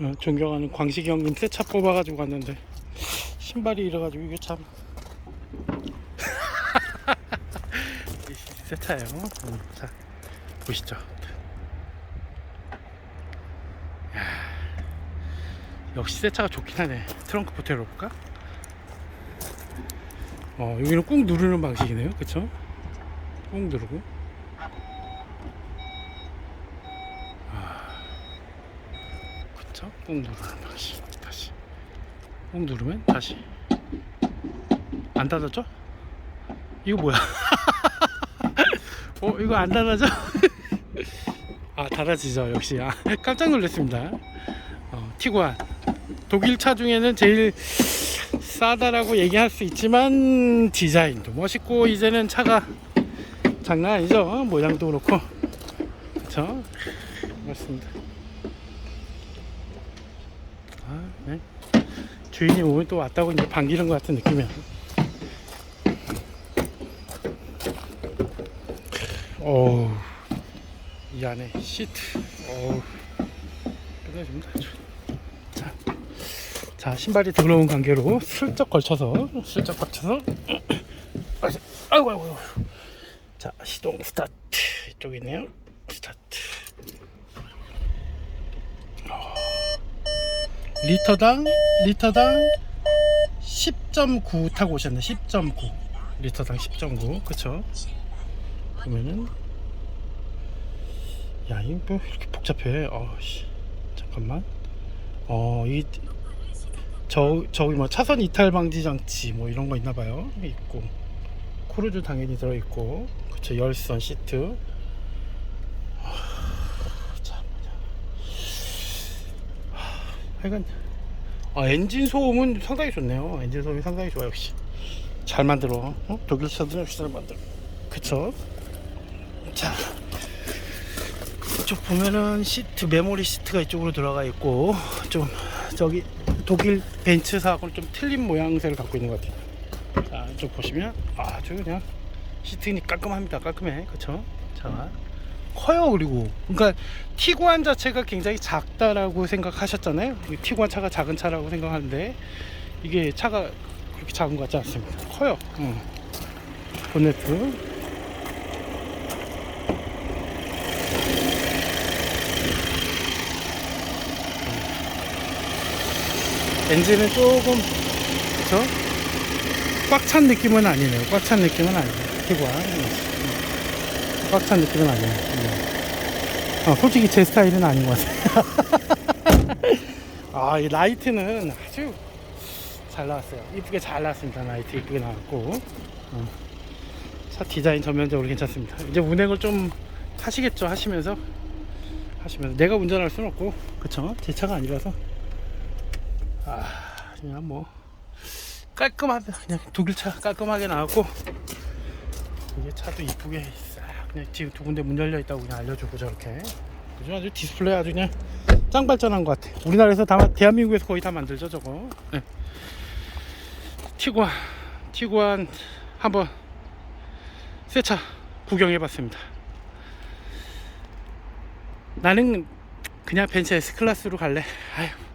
어, 존경하는 광식이 형님 새차 뽑아가지고 왔는데 신발이 이래가지고 이게 참. 이새 차예요. 음, 자 보시죠. 야, 역시 새 차가 좋긴 하네. 트렁크부터 열어볼까? 어 여기는 꾹 누르는 방식이네요. 그쵸? 꾹 누르고. 그쵸? 꾹 누르는 방식. 다시. 꾹 누르면 다시. 안 닫아져? 이거 뭐야? 어, 이거 안 닫아져? 아, 닫아지죠. 역시. 아, 깜짝 놀랐습니다. 어, 티구안. 독일 차 중에는 제일 싸다라고 얘기할 수 있지만 디자인도 멋있고 이제는 차가 장난 아니죠. 모양도 그렇고. 그쵸? 맞습니다. 아, 네. 주인이 오면 또 왔다고 이제 반기는 것 같은 느낌이야. 어우, 이 안에 시트, 어우, 끝내줍니다. 자, 자, 신발이 더러운 관계로 슬쩍 걸쳐서, 슬쩍 걸쳐서, 아이고, 아이고, 아이고. 자, 시동 스타트. 이쪽이네요. 스타트. 리터당 리터당 10.9 타고 오셨네. 10.9 리터당 10.9 그쵸? 보면은 야 이거 뭐 이렇게 복잡해. 어씨. 잠깐만. 어이 저 저기 뭐 차선 이탈 방지 장치 뭐 이런 거 있나 봐요. 있고. 크루즈 당연히 들어 있고. 그쵸? 열선 시트 참 하여간 아, 엔진 소음은 상당히 좋네요. 엔진 소음이 상당히 좋아요. 역시 잘 만들어. 어? 독일 차들 역시 잘 만들어. 그쵸? 자, 이쪽 보면은 시트 메모리 시트가 이쪽으로 들어가 있고 좀 저기 독일 벤츠사하고는 좀 틀린 모양새를 갖고 있는 것 같아요. 자, 이쪽 보시면 아주 그냥 시트니 깔끔합니다. 깔끔해. 그쵸? 자, 커요 그리고. 그러니까 티구안 자체가 굉장히 작다라고 생각하셨잖아요. 이 티구안 차가 작은 차라고 생각하는데 이게 차가 그렇게 작은 것 같지 않습니다. 커요. 응. 본네트. 엔진은 조금 그쵸? 꽉 찬 느낌은 아니네요. 꽉 찬 느낌은 아니에요. 티구안 꽉 찬 느낌은 아니에요. 네. 어, 솔직히 제 스타일은 아닌 것 같아요. 아, 이 라이트는 아주 잘 나왔어요. 이쁘게 잘 나왔습니다. 라이트 이쁘게 나왔고. 어. 차 디자인 전면적으로 괜찮습니다. 이제 운행을 좀 하시겠죠. 하시면서. 하시면서. 내가 운전할 수는 없고. 그쵸? 제 차가 아니라서. 아, 그냥 뭐. 깔끔하게, 그냥 독일차 깔끔하게 나왔고. 이게 차도 이쁘게 싹 지금 두 군데 문 열려 있다고 그냥 알려주고 저렇게. 요즘 아주 디스플레이 아주 그냥 짱 발전한 것 같아. 우리나라에서 다 대한민국에서 거의 다 만들죠 저거. 네. 티구안 티구안 한번 새차 구경해 봤습니다. 나는 그냥 벤츠 S 클래스로 갈래. 아휴